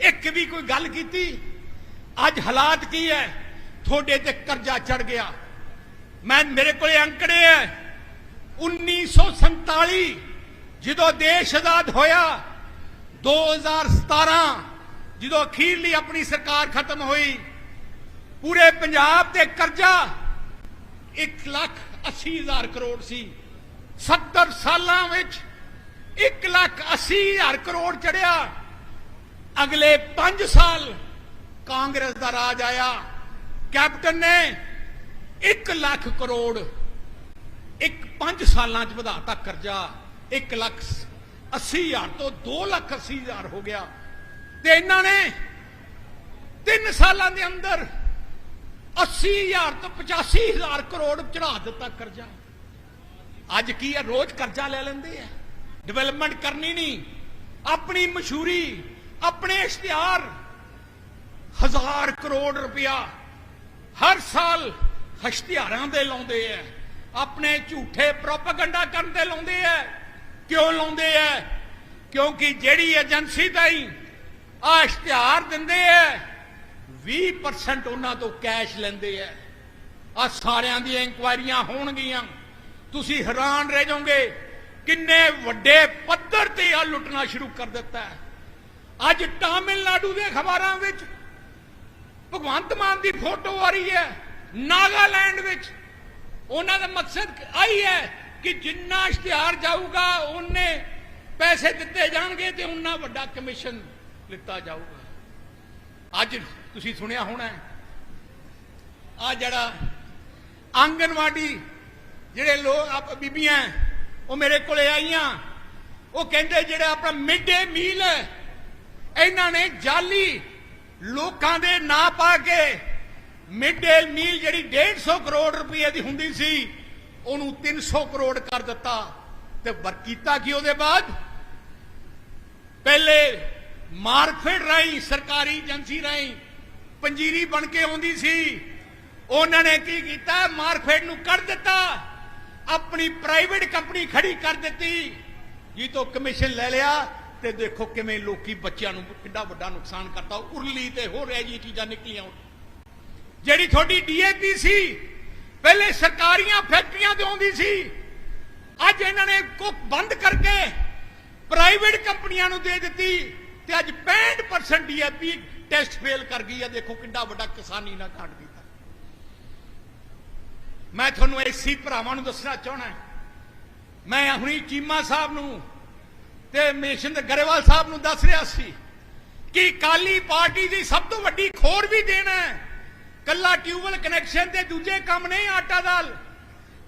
ਇੱਕ ਵੀ ਕੋਈ ਗੱਲ ਕੀਤੀ? ਅੱਜ ਹਾਲਾਤ ਕੀ ਹੈ? ਤੁਹਾਡੇ ਤੇ ਕਰਜ਼ਾ ਚੜ ਗਿਆ। ਮੈਂ ਮੇਰੇ ਕੋਲੇ ਅੰਕੜੇ ਹੈ। 1947 ਜਦੋਂ ਦੇਸ਼ ਆਜ਼ਾਦ ਹੋਇਆ 2017 ਜਦੋਂ ਅਖੀਰਲੀ ਆਪਣੀ ਸਰਕਾਰ ਖਤਮ ਹੋਈ, ਪੂਰੇ ਪੰਜਾਬ ਤੇ ਕਰਜ਼ਾ 1 ਲੱਖ 80 ਹਜ਼ਾਰ ਕਰੋੜ ਸੀ। 70 ਸਾਲਾਂ ਵਿੱਚ 1 ਲੱਖ 80 ਹਜ਼ਾਰ ਕਰੋੜ ਚੜਿਆ ਅਗਲੇ 5 ਸਾਲ ਕਾਂਗਰਸ ਦਾ ਰਾਜ ਆਇਆ। ਕੈਪਟਨ ਨੇ 1 ਲੱਖ ਕਰੋੜ ਇੱਕ 5 ਸਾਲਾਂ ਚ ਵਧਾਤਾ ਕਰਜ਼ਾ। 1 ਲੱਖ 80 ਹਜ਼ਾਰ ਤੋਂ 2 ਲੱਖ 80 ਹਜ਼ਾਰ ਹੋ ਗਿਆ। ਤੇ ਇਹਨਾਂ ਨੇ 3 ਸਾਲਾਂ ਦੇ ਅੰਦਰ 80 ਹਜ਼ਾਰ ਤੋਂ 85 ਹਜ਼ਾਰ ਕਰੋੜ ਚੜਾ ਦਿੱਤਾ ਕਰਜ਼ਾ। ਅੱਜ ਕੀ ਹੈ? ਰੋਜ਼ ਕਰਜ਼ਾ ਲੈ ਲੈਂਦੇ ਆ। ਡਿਵੈਲਪਮੈਂਟ ਕਰਨੀ ਨਹੀਂ। ਆਪਣੀ ਮਸ਼ਹੂਰੀ ਆਪਣੇ ਇਸ਼ਤਿਹਾਰ, ਹਜ਼ਾਰ ਕਰੋੜ ਰੁਪਇਆ ਹਰ ਸਾਲ ਇਸ਼ਤਿਹਾਰਾਂ ਦੇ ਲਾਉਂਦੇ ਆ ਆਪਣੇ ਝੂਠੇ ਪ੍ਰੋਪਗੈਂਡਾ ਕਰਨ ਤੇ ਲਾਉਂਦੇ ਆ ਕਿਉਂ ਲਾਉਂਦੇ ਆ ਕਿਉਂਕਿ ਜਿਹੜੀ ਏਜੰਸੀ ਤਾਈ ਆ ਇਸ਼ਤਿਹਾਰ ਦਿੰਦੇ ਆ 20% ਉਹਨਾਂ ਤੋਂ ਕੈਸ਼ ਲੈਂਦੇ ਆ ਆ ਸਾਰਿਆਂ ਦੀਆਂ ਇਨਕੁਆਇਰੀਆਂ ਹੋਣਗੀਆਂ। ਤੁਸੀਂ ਹੈਰਾਨ ਰਹਿ ਜਾਓਗੇ, ਕਿੰਨੇ ਵੱਡੇ ਪੱਧਰ ਤੇ ਆ ਲੁੱਟਣਾ ਸ਼ੁਰੂ ਕਰ ਦਿੱਤਾ ਹੈ ਅੱਜ ਤਾਮਿਲਨਾਡੂ ਦੇ ਖਬਰਾਂ ਵਿੱਚ ਭਗਵੰਤ ਮਾਨ ਦੀ ਫੋਟੋ ਆ ਰਹੀ ਹੈ, ਨਾਗਾਲੈਂਡ ਵਿੱਚ। ਉਹਨਾਂ ਦਾ ਮਕਸਦ ਆਈ ਹੈ ਕਿ ਜਿੰਨਾ ਇਸ਼ਤਿਹਾਰ ਜਾਊਗਾ, ਉਹਨੇ ਪੈਸੇ ਦਿੱਤੇ ਜਾਣਗੇ ਤੇ ਉਹਨਾਂ ਵੱਡਾ ਕਮਿਸ਼ਨ ਲਿੱਤਾ ਜਾਊਗਾ। ਅੱਜ ਤੁਸੀਂ ਸੁਣਿਆ ਹੋਣਾ ਆ ਜਿਹੜਾ ਆਂਗਨਵਾੜੀ ਜਿਹੜੇ ਲੋਕ ਬੀਬੀਆਂ, ਉਹ ਮੇਰੇ ਕੋਲੇ ਆਈਆਂ। ਉਹ ਕਹਿੰਦੇ ਜਿਹੜਾ ਆਪਣਾ ਮਿਡ ਡੇ ਮੀਲ ਹੈ ਇਹਨਾਂ ਨੇ ਜਾਲੀ ਲੋਕਾਂ ਦੇ ਨਾਂ ਪਾ ਕੇ ਮਿਡ ਡੇ ਮੀਲ ਜਿਹੜੀ 150 ਕਰੋੜ ਰੁਪਏ ਦੀ ਹੁੰਦੀ ਸੀ, ਉਹਨੂੰ 300 ਕਰੋੜ ਕਰ ਦਿੱਤਾ ਤੇ ਵਰਕੀਤਾ ਕੀ ਉਹਦੇ ਬਾਅਦ? ਪਹਿਲੇ ਮਾਰਕਫੈਡ ਰਾਈ ਸਰਕਾਰੀ ਏਜੰਸੀ ਰਾਈ ਪੰਜੀਰੀ ਬਣ ਕੇ ਆਉਂਦੀ ਸੀ। ਉਹਨਾਂ ਨੇ ਕੀ ਕੀਤਾ? ਮਾਰਕਫੈਡ ਨੂੰ ਕੱਢ ਦਿੱਤਾ। ਆਪਣੀ ਪ੍ਰਾਈਵੇਟ ਕੰਪਨੀ ਖੜੀ ਕਰ ਦਿੱਤੀ। ਜੀ ਤੋਂ ਕਮਿਸ਼ਨ ਲੈ ਲਿਆ। ਤੇ ਦੇਖੋ ਕਿਵੇਂ ਲੋਕੀ ਬੱਚਿਆਂ ਨੂੰ ਕਿੰਨਾ ਵੱਡਾ ਨੁਕਸਾਨ ਕਰਤਾ। ਉਰਲੀ ਤੇ ਹੋਰ ਇਹ ਜੀ ਚੀਜ਼ਾਂ ਨਿਕਲੀਆਂ ਜਿਹੜੀ ਤੁਹਾਡੀ ਡੀਏਪੀ ਸੀ, ਪਹਿਲੇ ਸਰਕਾਰੀਆਂ ਫੈਕਟਰੀਆਂ ਤੇ ਆਉਂਦੀ ਸੀ, ਅੱਜ ਇਹਨਾਂ ਨੇ ਕੁੱਕ ਬੰਦ ਕਰਕੇ ਪ੍ਰਾਈਵੇਟ ਕੰਪਨੀਆਂ ਨੂੰ ਦੇ ਦਿੱਤੀ ਤੇ ਅੱਜ 65% ਡੀਏਪੀ ਟੈਸਟ ਫੇਲ ਕਰ ਗਈ ਆ। ਦੇਖੋ ਕਿੰਨਾ ਵੱਡਾ ਕਿਸਾਨੀ ਨਾਲ ਕਾਂਡ ਦਿੱਤਾ ਮੈਂ ਤੁਹਾਨੂੰ ਐਸੀ ਭਰਾਵਾਂ ਨੂੰ ਦੱਸਣਾ ਚਾਹਣਾ ਮੈਂ ਹੁਣੀ ਚੀਮਾ ਸਾਹਿਬ ਨੂੰ ਤੇ ਮੇਸ਼ਨ ਗਰੇਵਾਲ ਸਾਹਿਬ ਨੂੰ ਦੱਸ ਰਿਹਾ ਸੀ ਕਿ ਕਾਲੀ ਪਾਰਟੀ ਦੀ ਸਭ ਤੋਂ ਵੱਡੀ ਖੋਰ ਵੀ ਦੇਣਾ ਹੈ। ਕੱਲਾ ਟਿਊਬਲ ਕਨੈਕਸ਼ਨ ਤੇ ਦੂਜੇ ਕੰਮ ਨਹੀਂ, ਆਟਾ ਦਾਲ।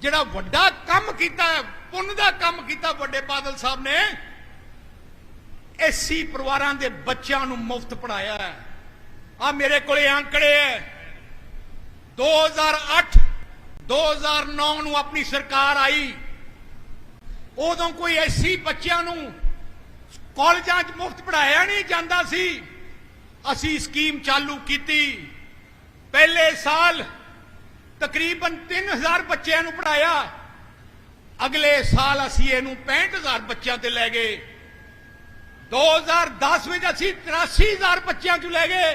ਜਿਹੜਾ ਵੱਡਾ ਕੰਮ ਕੀਤਾ ਪੁੰਨ ਦਾ ਕੰਮ ਕੀਤਾ ਵੱਡੇ ਬਾਦਲ ਸਾਹਿਬ ਨੇ ਐਸੀ ਪਰਿਵਾਰਾਂ ਦੇ ਬੱਚਿਆਂ ਨੂੰ ਮੁਫਤ ਪੜਾਇਆ ਹੈ। ਆ ਮੇਰੇ ਕੋਲੇ ਅੰਕੜੇ ਹੈ। 2008 2009 ਨੂੰ ਆਪਣੀ ਸਰਕਾਰ ਆਈ। ਉਦੋਂ ਕੋਈ ਐਸੀ ਬੱਚਿਆਂ ਨੂੰ ਕਾਲਜਾਂ 'ਚ ਮੁਫਤ ਪੜਾਇਆ ਨਹੀਂ ਜਾਂਦਾ ਸੀ। ਅਸੀਂ ਸਕੀਮ ਚਾਲੂ ਕੀਤੀ। ਪਹਿਲੇ ਸਾਲ ਤਕਰੀਬਨ 3000 ਬੱਚਿਆਂ ਨੂੰ ਪੜਾਇਆ ਅਗਲੇ ਸਾਲ ਅਸੀਂ ਇਹਨੂੰ 65000 ਬੱਚਿਆਂ ਤੇ ਲੈ ਗਏ। 2010 ਵਿੱਚ ਅਸੀਂ 83000 ਬੱਚਿਆਂ ਚ ਲੈ ਗਏ।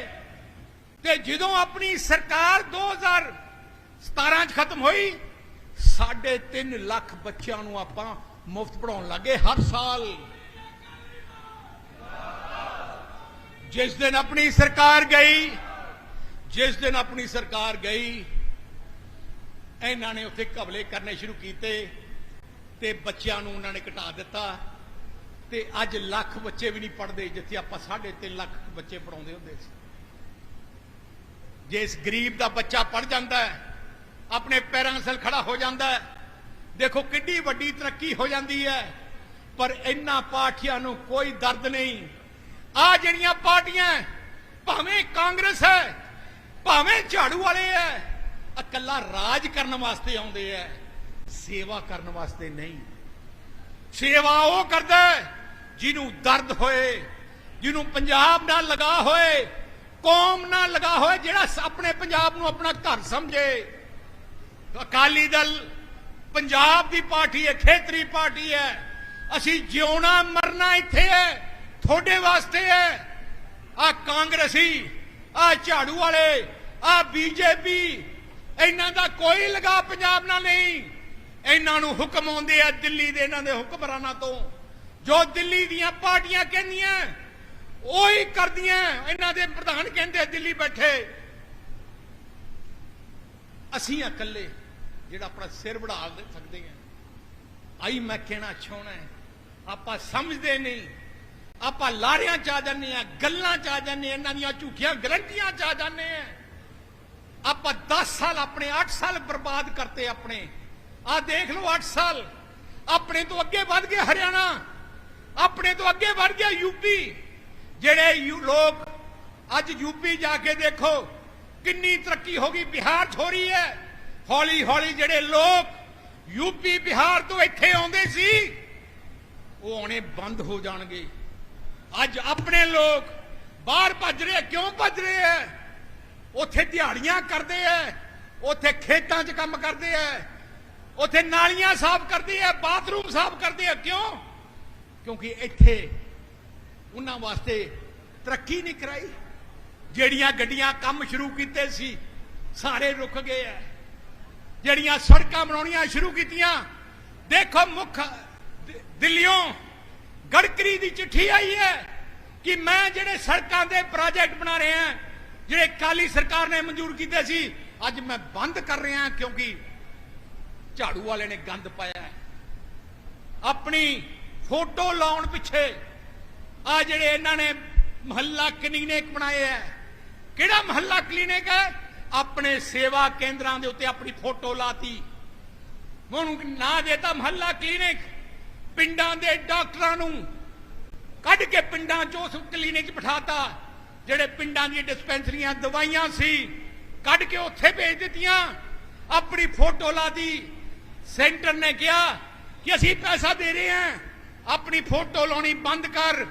ਤੇ ਜਦੋਂ ਆਪਣੀ ਸਰਕਾਰ 2017 ਚ ਖਤਮ ਹੋਈ 3.5 ਲੱਖ ਬੱਚਿਆਂ ਨੂੰ ਆਪਾਂ ਮੁਫਤ ਪੜਾਉਣ ਲੱਗੇ ਹਰ ਸਾਲ। ਜਿਸ ਦਿਨ ਆਪਣੀ ਸਰਕਾਰ ਗਈ, ਜਿਸ ਦਿਨ ਆਪਣੀ ਸਰਕਾਰ ਗਈ, ਇਹਨਾਂ ਨੇ ਉੱਥੇ ਕਬਲੇ ਕਰਨੇ ਸ਼ੁਰੂ ਕੀਤੇ ਤੇ ਬੱਚਿਆਂ ਨੂੰ ਉਹਨਾਂ ਨੇ ਘਟਾ ਦਿੱਤਾ ਤੇ ਅੱਜ ਲੱਖ ਬੱਚੇ ਵੀ ਨਹੀਂ ਪੜਦੇ ਜਿੱਥੇ ਆਪਾਂ 3.5 ਲੱਖ ਬੱਚੇ ਪੜਾਉਂਦੇ ਹੁੰਦੇ ਸੀ। ਜੇ ਇਸ ਗਰੀਬ ਦਾ ਬੱਚਾ ਪੜ ਜਾਂਦਾ ਹੈ, ਆਪਣੇ ਪੈਰਾਂ 'ਤੇ ਖੜਾ ਹੋ ਜਾਂਦਾ ਹੈ, ਦੇਖੋ ਕਿੰਨੀ ਵੱਡੀ ਤਰੱਕੀ ਹੋ ਜਾਂਦੀ ਹੈ, ਪਰ ਇਹਨਾਂ ਪਾਠੀਆਂ ਨੂੰ ਕੋਈ ਦਰਦ ਨਹੀਂ। ਆ ਜਿਹੜੀਆਂ ਪਾਰਟੀਆਂ ਭਾਵੇਂ ਕਾਂਗਰਸ ਹੈ ਭਾਵੇਂ ਝਾੜੂ ਵਾਲੇ ਹੈ ਇਕੱਲਾ ਰਾਜ ਕਰਨ ਵਾਸਤੇ ਆਉਂਦੇ ਐ, ਸੇਵਾ ਕਰਨ ਵਾਸਤੇ ਨਹੀਂ। ਸੇਵਾ ਉਹ ਕਰਦਾ ਜਿਹਨੂੰ ਦਰਦ ਹੋਏ, ਜਿਹਨੂੰ ਪੰਜਾਬ ਨਾਲ ਲਗਾ ਹੋਏ, ਕੌਮ ਨਾਲ ਲਗਾ ਹੋਏ, ਜਿਹੜਾ ਆਪਣੇ ਪੰਜਾਬ ਨੂੰ ਆਪਣਾ ਘਰ ਸਮਝੇ। ਅਕਾਲੀ ਦਲ ਪੰਜਾਬ ਦੀ ਪਾਰਟੀ ਹੈ ਖੇਤਰੀ ਪਾਰਟੀ ਹੈ ਅਸੀਂ ਜਿਉਣਾ ਮਰਨਾ ਇੱਥੇ ਹੈ ਤੁਹਾਡੇ ਵਾਸਤੇ ਹੈ। ਆ ਕਾਂਗਰਸੀ ਆ ਝਾੜੂ ਵਾਲੇ ਆ ਬੀਜੇਪੀ, ਇਹਨਾਂ ਦਾ ਕੋਈ ਲਗਾ ਪੰਜਾਬ ਨਾਲ ਨਹੀਂ। ਇਹਨਾਂ ਨੂੰ ਹੁਕਮ ਆਉਂਦੇ ਆ ਦਿੱਲੀ ਦੇ ਇਹਨਾਂ ਦੇ ਹੁਕਮਰਾਨਾਂ ਤੋਂ। ਜੋ ਦਿੱਲੀ ਦੀਆਂ ਪਾਰਟੀਆਂ ਕਹਿੰਦੀਆਂ, ਉਹੀ ਕਰਦੀਆਂ। ਇਹਨਾਂ ਦੇ ਪ੍ਰਧਾਨ ਕਹਿੰਦੇ ਦਿੱਲੀ ਬੈਠੇ। ਅਸੀਂ ਇਕੱਲੇ, ਜਿਹੜਾ ਆਪਣਾ ਸਿਰ ਵੜਾ ਸਕਦੇ ਆ ਆਈ ਮੈਂ ਕਹਿਣਾ ਚਾਹਣਾ ਆਪਾਂ ਸਮਝਦੇ ਨਹੀਂ। ਆਪਾਂ ਲਾਰਿਆਂ ਚ ਆ ਜਾਂਦੇ ਆ ਗੱਲਾਂ ਚ ਆ ਜਾਂਦੇ ਆ ਇਹਨਾਂ ਦੀਆਂ ਝੂਠੀਆਂ ਗਰੰਟੀਆਂ ਚ ਆ ਜਾਂਦੇ ਆ ਆਪਾਂ 10 ਸਾਲ ਆਪਣੇ 8 ਸਾਲ ਬਰਬਾਦ ਕਰਤੇ ਆਪਣੇ। ਆ ਦੇਖ ਲਓ 8 ਸਾਲ। ਆਪਣੇ ਤੋਂ ਅੱਗੇ ਵੱਧ ਗਿਆ ਹਰਿਆਣਾ। ਆਪਣੇ ਤੋਂ ਅੱਗੇ ਵੱਧ ਗਿਆ ਯੂਪੀ ਜਿਹੜੇ ਲੋਕ ਅੱਜ ਯੂਪੀ ਜਾ ਕੇ ਦੇਖੋ, ਕਿੰਨੀ ਤਰੱਕੀ ਹੋ ਗਈ, ਬਿਹਾਰ 'ਚ ਹੋ। ਰਹੀ ਹੈ ਹੌਲੀ ਹੌਲੀ ਜਿਹੜੇ ਲੋਕ ਯੂਪੀ ਬਿਹਾਰ ਤੋਂ ਇੱਥੇ ਆਉਂਦੇ ਸੀ, ਉਹ ਆਉਣੇ ਬੰਦ ਹੋ ਜਾਣਗੇ। ਅੱਜ ਆਪਣੇ ਲੋਕ ਬਾਹਰ ਭੱਜ ਰਹੇ ਕਿਉਂ ਭੱਜ ਰਹੇ ਆ? ਉੱਥੇ ਦਿਹਾੜੀਆਂ ਕਰਦੇ ਆ, ਉੱਥੇ ਖੇਤਾਂ 'ਚ ਕੰਮ ਕਰਦੇ ਆ, ਉੱਥੇ ਨਾਲੀਆਂ ਸਾਫ਼ ਕਰਦੇ ਆ, ਬਾਥਰੂਮ ਸਾਫ਼ ਕਰਦੇ ਆ, ਕਿਉਂ? ਕਿਉਂਕਿ ਇੱਥੇ ਉਹਨਾਂ ਵਾਸਤੇ ਤਰੱਕੀ ਨਹੀਂ ਕਰਾਈ। ਜਿਹੜੀਆਂ ਗੱਡੀਆਂ ਕੰਮ ਸ਼ੁਰੂ ਕੀਤੇ ਸੀ, ਸਾਰੇ ਰੁਕ ਗਏ ਆ। ਜਿਹੜੀਆਂ ਸੜਕਾਂ ਬਣਾਉਣੀਆਂ ਸ਼ੁਰੂ ਕੀਤੀਆਂ, ਦੇਖੋ ਮੁੱਖ, ਦਿ- ਦਿੱਲੀੋਂ ਗੜਕਰੀ ਦੀ ਚਿੱਠੀ ਆਈ ਹੈ ਕਿ ਮੈਂ ਜਿਹੜੇ ਸੜਕਾਂ ਦੇ ਪ੍ਰੋਜੈਕਟ ਬਣਾ ਰਿਹਾ ਜਿਹੜੇ ਕਾਲੀ ਸਰਕਾਰ ਨੇ ਮਨਜ਼ੂਰ ਕੀਤੇ ਸੀ, ਅੱਜ ਮੈਂ ਬੰਦ ਕਰ ਰਿਹਾ ਕਿਉਂਕਿ ਝਾੜੂ ਵਾਲੇ ਨੇ ਗੰਦ ਪਾਇਆ ਹੈ। ਆਪਣੀ ਫੋਟੋ ਲਾਉਣ ਪਿੱਛੇ ਆ ਜਿਹੜੇ ਇਹਨਾਂ ਨੇ ਮਹੱਲਾ ਕਲੀਨਿਕ ਬਣਾਏ ਹੈ। ਕਿਹੜਾ ਮਹੱਲਾ ਕਲੀਨਿਕ ਹੈ? ਆਪਣੇ ਸੇਵਾ ਕੇਂਦਰਾਂ ਦੇ ਉੱਤੇ ਆਪਣੀ ਫੋਟੋ ਲਾਤੀ। ਉਹਨੂੰ ਨਾਂ ਦੇਤਾ ਮਹੱਲਾ ਕਲੀਨਿਕ। ਪਿੰਡਾਂ ਦੇ ਡਾਕਟਰਾਂ ਨੂੰ ਕੱਢ ਕੇ ਪਿੰਡਾਂ 'ਚ ਉਸ ਕਲੀਨਿਕ 'ਚ ਬਿਠਾਤਾ, ਜਿਹੜੇ ਪਿੰਡਾਂ ਦੀਆਂ ਡਿਸਪੈਂਸਰੀਆਂ ਦਵਾਈਆਂ ਸੀ, ਕੱਢ ਕੇ ਉੱਥੇ ਭੇਜ ਦਿੱਤੀਆਂ। ਆਪਣੀ ਫੋਟੋ ਲਾਤੀ ਸੈਂਟਰ ਨੇ ਕਿਹਾ ਕਿ ਅਸੀਂ ਪੈਸਾ ਦੇ ਰਹੇ ਹਾਂ। ਆਪਣੀ ਫੋਟੋ ਲਾਉਣੀ ਬੰਦ ਕਰ।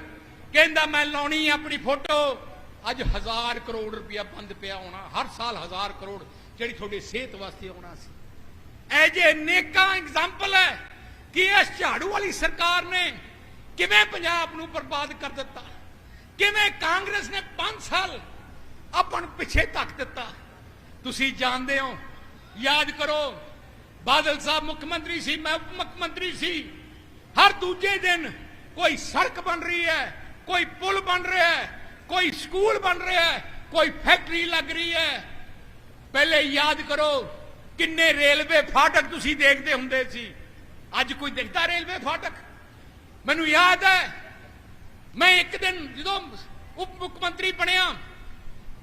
ਕਹਿੰਦਾ, ਮੈਂ ਲਾਉਣੀ ਆਪਣੀ ਫੋਟੋ। ਅੱਜ ਹਜ਼ਾਰ ਕਰੋੜ ਰੁਪਇਆ ਬੰਦ ਪਿਆ ਹੋਣਾ। ਹਰ ਸਾਲ ਹਜ਼ਾਰ ਕਰੋੜ ਜਿਹੜੀ ਤੁਹਾਡੀ ਸਿਹਤ ਵਾਸਤੇ ਆਉਣਾ ਸੀ। ਇਹ ਜੇ ਨੇਕਾਂ ਐਗਜ਼ਾਮਪਲ ਹੈ ਕਿ ਇਸ ਝਾੜੂ ਵਾਲੀ ਸਰਕਾਰ ਨੇ ਕਿਵੇਂ ਪੰਜਾਬ ਨੂੰ ਬਰਬਾਦ ਕਰ ਦਿੱਤਾ? ਕਿਵੇਂ ਕਾਂਗਰਸ ਨੇ 5 ਸਾਲ ਆਪਾਂ ਪਿੱਛੇ ਧੱਕ ਦਿੱਤਾ? ਤੁਸੀਂ ਜਾਣਦੇ ਹੋ, ਯਾਦ ਕਰੋ, ਬਾਦਲ ਸਾਹਿਬ ਮੁੱਖ ਮੰਤਰੀ ਸੀ ਮੈਂ ਉਪ ਮੁੱਖ ਮੰਤਰੀ ਸੀ। ਹਰ ਦੂਜੇ ਦਿਨ ਕੋਈ ਸੜਕ ਬਣ ਰਹੀ ਹੈ, ਕੋਈ ਪੁਲ ਬਣ ਰਿਹਾ ਹੈ, ਕੋਈ ਸਕੂਲ ਬਣ ਰਿਹਾ ਹੈ, ਕੋਈ ਫੈਕਟਰੀ ਲੱਗ ਰਹੀ ਹੈ। ਪਹਿਲੇ ਯਾਦ ਕਰੋ, ਕਿੰਨੇ ਰੇਲਵੇ ਫਾਟਕ ਤੁਸੀਂ ਦੇਖਦੇ ਹੁੰਦੇ ਸੀ। ਅੱਜ ਕੋਈ ਦਿਖਦਾ ਰੇਲਵੇ ਫਾਟਕ? ਮੈਨੂੰ ਯਾਦ ਹੈ, ਮੈਂ ਇੱਕ ਦਿਨ ਜਦੋਂ ਉਪ ਮੁੱਖ ਮੰਤਰੀ ਬਣਿਆ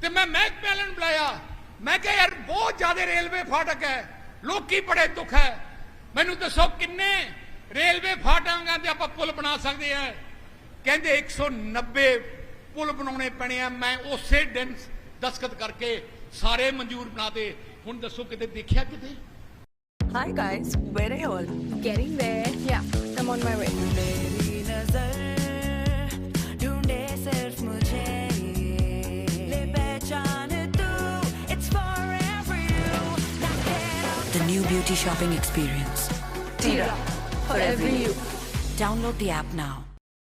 ਤੇ ਮੈਂ ਮਹਿਕਮੇ ਵਾਲਿਆਂ ਨੂੰ ਬੁਲਾਇਆ। ਮੈਂ ਕਿਹਾ, ਯਾਰ, ਬਹੁਤ ਜ਼ਿਆਦਾ ਰੇਲਵੇ ਫਾਟਕ ਹੈ, ਲੋਕੀ ਬੜੇ ਦੁੱਖ ਹੈ। ਮੈਨੂੰ ਦੱਸੋ ਕਿੰਨੇ ਰੇਲਵੇ ਫਾਟਕਾਂ ਤੇ ਆਪਾਂ ਪੁਲ ਬਣਾ ਸਕਦੇ ਆ ਕਹਿੰਦੇ 190 ਪੁਲ ਬਣਾਉਣੇ ਪੈਣੇ ਆ। ਮੈਂ ਉਸੇ ਦਿਨ ਦਸਖਤ ਕਰਕੇ ਸਾਰੇ ਮਨਜ਼ੂਰ ਬਣਾਤੇ। ਹੁਣ ਦੱਸੋ ਕਿਤੇ ਦੇਖਿਆ ਕਿਤੇ? Hi guys, where are you all? Getting there. Yeah, I'm on my way. The new beauty shopping experience. Tira, for every you. Download the app now.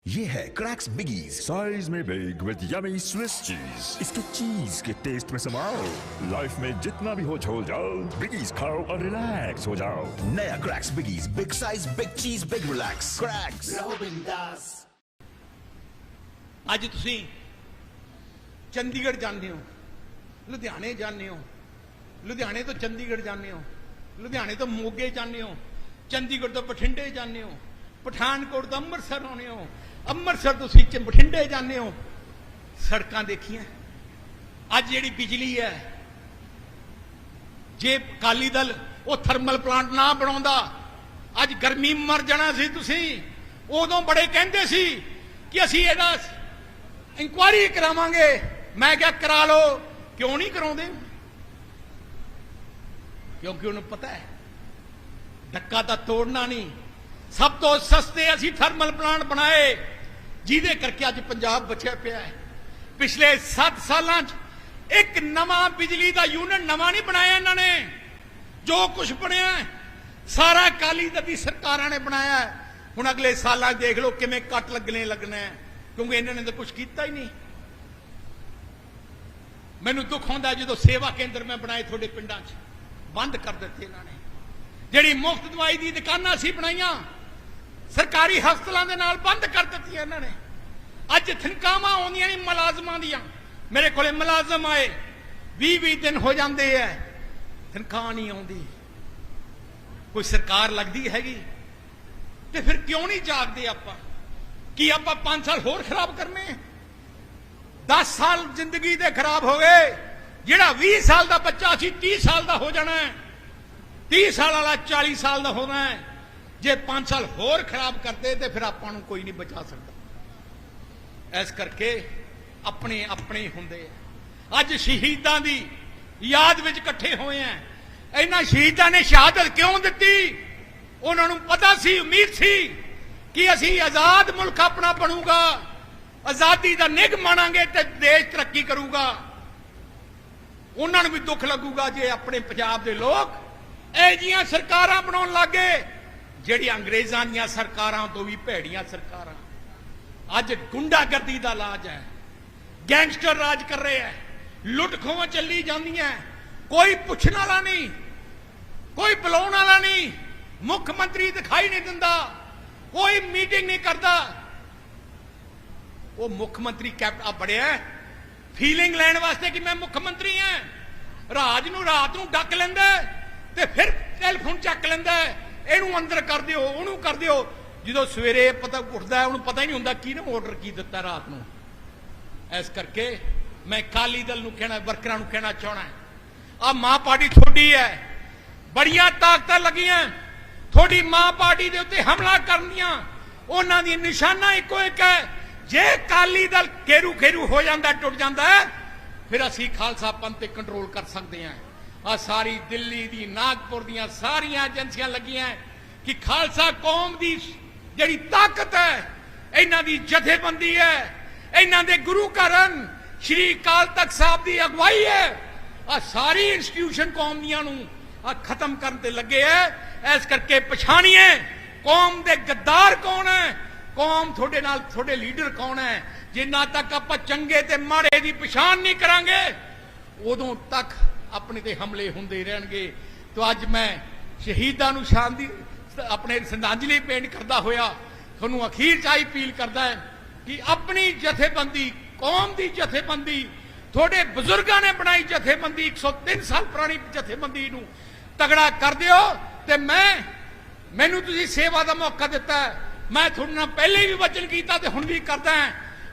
ये है क्रैक्स बिगीज साइज में big with yummy Swiss cheese इसके चीज के test में समाओ life में जितना भी हो झोल जाओ बिगीज खाओ और रिलैक्स हो जाओ नया Crax Biggies big size big cheese big relax Crax ਅੱਜ ਤੁਸੀਂ ਚੰਡੀਗੜ੍ਹ ਜਾਂਦੇ ਹੋ ਲੁਧਿਆਣੇ ਜਾਂਦੇ ਹੋ ਲੁਧਿਆਣੇ ਤੋਂ ਚੰਡੀਗੜ੍ਹ ਜਾਂਦੇ ਹੋ ਲੁਧਿਆਣੇ ਤੋਂ ਮੋਗੇ ਜਾਂਦੇ ਹੋ ਚੰਡੀਗੜ੍ਹ ਤੋਂ ਬਠਿੰਡੇ ਜਾਂਦੇ ਹੋ ਪਠਾਨਕੋਟ ਤੋਂ ਅੰਮ੍ਰਿਤਸਰ ਆਉਂਦੇ ਹੋ ਅੰਮ੍ਰਿਤਸਰ ਤੁਸੀਂ ਚ- ਬਠਿੰਡੇ ਜਾਂਦੇ ਹੋ। ਸੜਕਾਂ ਦੇਖੀਆਂ। ਅੱਜ ਜਿਹੜੀ ਬਿਜਲੀ ਹੈ, ਜੇ ਅਕਾਲੀ ਦਲ ਉਹ ਥਰਮਲ ਪਲਾਂਟ ਨਾ ਬਣਾਉਂਦਾ, ਅੱਜ ਗਰਮੀ ਮਰ ਜਾਣਾ ਸੀ ਤੁਸੀਂ। ਉਦੋਂ ਬੜੇ ਕਹਿੰਦੇ ਸੀ ਕਿ ਅਸੀਂ ਇਹਦਾ ਇਨਕੁਆਇਰੀ ਕਰਾਵਾਂਗੇ। ਮੈਂ ਕਿਹਾ, ਕਰਾ ਲਓ। ਕਿਉਂ ਨਹੀਂ ਕਰਾਉਂਦੇ? ਕਿਉਂਕਿ ਉਹਨੂੰ ਪਤਾ ਹੈ, ਧੱਕਾ ਤਾਂ ਤੋੜਨਾ ਨਹੀਂ। ਸਭ ਤੋਂ ਸਸਤੇ ਅਸੀਂ ਥਰਮਲ ਪਲਾਂਟ ਬਣਾਏ। ਜਿਹਦੇ ਕਰਕੇ ਅੱਜ ਪੰਜਾਬ ਬਚਿਆ ਪਿਆ ਹੈ। ਪਿਛਲੇ 7 ਸਾਲਾਂ 'ਚ ਇੱਕ ਨਵਾਂ ਬਿਜਲੀ ਦਾ ਯੂਨਿਟ ਨਵਾਂ ਨਹੀਂ ਬਣਾਇਆ ਇਹਨਾਂ ਨੇ। ਜੋ ਕੁਝ ਬਣਿਆ ਸਾਰਾ ਕਾਲੀ ਦਲ ਸਰਕਾਰਾਂ ਨੇ ਬਣਾਇਆ ਹੁਣ ਅਗਲੇ ਸਾਲਾਂ 'ਚ ਦੇਖ ਲਓ ਕਿਵੇਂ ਕੱਟ ਲੱਗਣੇ ਲੱਗਣਾ ਕਿਉਂਕਿ ਇਹਨਾਂ ਨੇ ਤਾਂ ਕੁਝ ਕੀਤਾ ਹੀ ਨਹੀਂ। ਮੈਨੂੰ ਦੁੱਖ ਹੁੰਦਾ ਜਦੋਂ ਸੇਵਾ ਕੇਂਦਰ ਮੈਂ ਬਣਾਏ ਤੁਹਾਡੇ ਪਿੰਡਾਂ 'ਚ। ਬੰਦ ਕਰ ਦਿੱਤੇ ਇਹਨਾਂ ਨੇ। ਜਿਹੜੀ ਮੁਫਤ ਦਵਾਈ ਦੀ ਦੁਕਾਨਾਂ ਸੀ ਬਣਾਈਆਂ ਸਰਕਾਰੀ ਹਸਪਤਾਲਾਂ ਦੇ ਨਾਲ ਬੰਦ ਕਰ ਦਿੱਤੀਆਂ ਇਹਨਾਂ ਨੇ। ਅੱਜ ਥਨਕਾਵਾਂ ਆਉਂਦੀਆਂ ਨੇ ਮੁਲਾਜ਼ਮਾਂ ਦੀਆਂ। ਮੇਰੇ ਕੋਲੇ ਮੁਲਾਜ਼ਮ ਆਏ। 20 20 ਦਿਨ ਹੋ ਜਾਂਦੇ ਐ। ਤਨਖਾਹ ਨਹੀਂ ਆਉਂਦੀ। ਕੋਈ ਸਰਕਾਰ ਲੱਗਦੀ ਹੈਗੀ? ਤੇ ਫਿਰ ਕਿਉਂ ਨਹੀਂ ਜਾਗਦੇ ਆਪਾਂ? ਕੀ ਆਪਾਂ 5 ਸਾਲ ਹੋਰ ਖਰਾਬ ਕਰਨੇ 10 ਸਾਲ ਜ਼ਿੰਦਗੀ ਦੇ ਖਰਾਬ ਹੋ ਗਏ। ਜਿਹੜਾ 20 ਸਾਲ ਦਾ ਬੱਚਾ ਸੀ 30 ਸਾਲ ਦਾ ਹੋ ਜਾਣਾ ਹੈ 30 ਸਾਲ ਵਾਲਾ 40 ਸਾਲ ਦਾ ਹੋਣਾ ਹੈ ਜੇ 5 ਸਾਲ ਹੋਰ ਖਰਾਬ ਕਰਦੇ ਤੇ ਫਿਰ ਆਪਾਂ ਨੂੰ ਕੋਈ ਨਹੀਂ ਬਚਾ ਸਕਦਾ। ਇਸ ਕਰਕੇ ਆਪਣੇ ਆਪਣੇ ਹੁੰਦੇ ਆ। ਅੱਜ ਸ਼ਹੀਦਾਂ ਦੀ ਯਾਦ ਵਿੱਚ ਇਕੱਠੇ ਹੋਏ ਆ। ਇਹਨਾਂ ਸ਼ਹੀਦਾਂ ਨੇ ਸ਼ਹਾਦਤ ਕਿਉਂ ਦਿੱਤੀ? ਉਹਨਾਂ ਨੂੰ ਪਤਾ ਸੀ, ਉਮੀਦ ਸੀ ਕਿ ਅਸੀਂ ਆਜ਼ਾਦ ਮੁਲਕ ਆਪਣਾ ਬਣੂਗਾ। ਆਜ਼ਾਦੀ ਦਾ ਨਿਗ ਮਾਣਾਂਗੇ ਤੇ ਦੇਸ਼ ਤਰੱਕੀ ਕਰੂਗਾ। ਉਹਨਾਂ ਨੂੰ ਵੀ ਦੁੱਖ ਲੱਗੂਗਾ ਜੇ ਆਪਣੇ ਪੰਜਾਬ ਦੇ ਲੋਕ ਇਹ ਜੀਆਂ ਸਰਕਾਰਾਂ ਬਣਾਉਣ ਲੱਗੇ ਜਿਹੜੀਆਂ ਅੰਗਰੇਜ਼ਾਂ ਦੀਆਂ ਸਰਕਾਰਾਂ ਤੋਂ ਵੀ ਭੈੜੀਆਂ ਸਰਕਾਰਾਂ। ਅੱਜ ਗੁੰਡਾਗਰਦੀ ਦਾ ਲਾਜ ਹੈ। ਗੈਂਗਸਟਰ ਰਾਜ ਕਰ ਰਹੇ ਹੈ। ਲੁੱਟ ਖੋਹਾਂ ਚੱਲੀ ਜਾਂਦੀਆਂ ਕੋਈ ਪੁੱਛਣ ਵਾਲਾ ਨਹੀਂ। ਕੋਈ ਬੁਲਾਉਣ ਵਾਲਾ ਨਹੀਂ। ਮੁੱਖ ਮੰਤਰੀ ਦਿਖਾਈ ਨਹੀਂ ਦਿੰਦਾ। ਕੋਈ ਮੀਟਿੰਗ ਨਹੀਂ ਕਰਦਾ। ਉਹ ਮੁੱਖ ਮੰਤਰੀ ਕੈਪਟਨ ਆ ਬੜਿਆ ਫੀਲਿੰਗ ਲੈਣ ਵਾਸਤੇ ਕਿ ਮੈਂ ਮੁੱਖ ਮੰਤਰੀ ਹਾਂ। ਰਾਜ ਨੂੰ ਰਾਤ ਨੂੰ ਡੱਕ ਲੈਂਦਾ ਤੇ ਫਿਰ ਟੈਲੀਫੋਨ ਚੱਕ ਲੈਂਦਾ ਇਹਨੂੰ ਅੰਦਰ ਕਰ ਦਿਓ, ਉਹਨੂੰ ਕਰ ਦਿਓ। ਜਦੋਂ ਸਵੇਰੇ ਪਤਾ ਉੱਠਦਾ ਉਹਨੂੰ ਪਤਾ ਹੀ ਨਹੀਂ ਹੁੰਦਾ ਕਿਹਨੇ ਆਰਡਰ ਕੀ ਦਿੱਤਾ ਰਾਤ ਨੂੰ। ਇਸ ਕਰਕੇ ਮੈਂ ਕਾਲੀ ਦਲ ਨੂੰ ਕਹਿਣਾ, ਵਰਕਰਾਂ ਨੂੰ ਕਹਿਣਾ ਚਾਹਣਾ ਆ ਮਾਂ ਪਾਰਟੀ ਤੁਹਾਡੀ ਹੈ। ਬੜੀਆਂ ਤਾਕਤਾਂ ਲੱਗੀਆਂ। ਤੁਹਾਡੀ ਮਾਂ ਪਾਰਟੀ ਦੇ ਉੱਤੇ ਹਮਲਾ ਕਰਨ ਦੀਆਂ। ਉਹਨਾਂ ਦੀ ਨਿਸ਼ਾਨਾ ਇੱਕੋ ਇੱਕ ਹੈ। ਜੇ ਕਾਲੀ ਦਲ ਘੇਰੂ ਖੇਰੂ ਹੋ ਜਾਂਦਾ, ਟੁੱਟ ਜਾਂਦਾ, ਫਿਰ ਅਸੀਂ ਖਾਲਸਾ ਪੰਥ ਤੇ ਕੰਟਰੋਲ ਕਰ ਸਕਦੇ ਹਾਂ। ਆ ਸਾਰੀ ਦਿੱਲੀ ਦੀ, ਨਾਗਪੁਰ ਦੀਆਂ ਸਾਰੀਆਂ ਏਜੰਸੀਆਂ ਲੱਗੀਆਂ ਕਿ ਖਾਲਸਾ ਕੌਮ ਦੀ ਜਿਹੜੀ ਤਾਕਤ ਹੈ, ਇਹਨਾਂ ਦੀ ਜਥੇਬੰਦੀ ਹੈ। ਇਹਨਾਂ ਦੇ ਗੁਰੂ ਘਰਨ ਸ਼੍ਰੀ ਅਕਾਲ ਤਖਤ ਸਾਹਿਬ ਦੀ ਅਗਵਾਈ ਹੈ। ਆ ਸਾਰੀ ਇੰਸਟੀਟਿਊਸ਼ਨ ਕੌਮ ਦੀਆਂ ਨੂੰ ਆ ਖਤਮ ਕਰਨ ਤੇ ਲੱਗੇ ਐ ਇਸ ਕਰਕੇ ਪਛਾਣੀਏ, ਕੌਮ ਦੇ ਗੱਦਾਰ ਕੌਣ ਹੈ? ਕੌਮ ਤੁਹਾਡੇ ਨਾਲ, ਤੁਹਾਡੇ ਲੀਡਰ ਕੌਣ ਹੈ? ਜਿੰਨਾ ਤੱਕ ਆਪਾਂ ਚੰਗੇ ਤੇ ਮਾੜੇ ਦੀ ਪਛਾਣ ਨਹੀਂ ਕਰਾਂਗੇ, ਉਦੋਂ ਤੱਕ ਆਪਣੇ ਤੇ ਹਮਲੇ ਹੁੰਦੇ ਰਹਿਣਗੇ। ਤਾਂ ਅੱਜ ਮੈਂ ਸ਼ਹੀਦਾਂ ਨੂੰ ਸ਼ਾਂਤੀ, ਆਪਣੇ ਸ਼ਰਧਾਂਜਲੀ ਪੇਂਟ ਕਰਦਾ ਹੋਇਆ, ਤੁਹਾਨੂੰ ਅਖੀਰ ਚ ਆਈ ਅਪੀਲ ਕਰਦਾ ਹੈ ਕਿ ਆਪਣੀ ਜਥੇਬੰਦੀ, ਕੌਮ ਦੀ ਜਥੇਬੰਦੀ, ਤੁਹਾਡੇ ਬਜ਼ੁਰਗਾਂ ਨੇ ਬਣਾਈ ਜਥੇਬੰਦੀ 103 ਸਾਲ ਪੁਰਾਣੀ ਜਥੇਬੰਦੀ ਨੂੰ ਤਗੜਾ ਕਰ ਦਿਓ ਤੇ ਮੈਂ, ਮੈਨੂੰ ਤੁਸੀਂ ਸੇਵਾ ਦਾ ਮੌਕਾ ਦਿੱਤਾ ਮੈਂ ਤੁਹਾਡੇ ਨਾਲ ਪਹਿਲੇ ਵੀ ਵਚਨ ਕੀਤਾ ਤੇ ਹੁਣ ਵੀ ਕਰਦਾ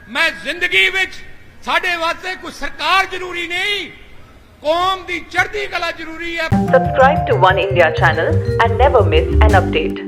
ਮੈਂ ਜ਼ਿੰਦਗੀ ਵਿੱਚ ਸਾਡੇ ਵਾਸਤੇ ਕੋਈ ਸਰਕਾਰ ਜ਼ਰੂਰੀ ਨਹੀਂ ਕੌਮ ਦੀ ਚੜ੍ਹਦੀ ਕਲਾ ਜ਼ਰੂਰੀ ਹੈ Subscribe to One India channel and never miss an update.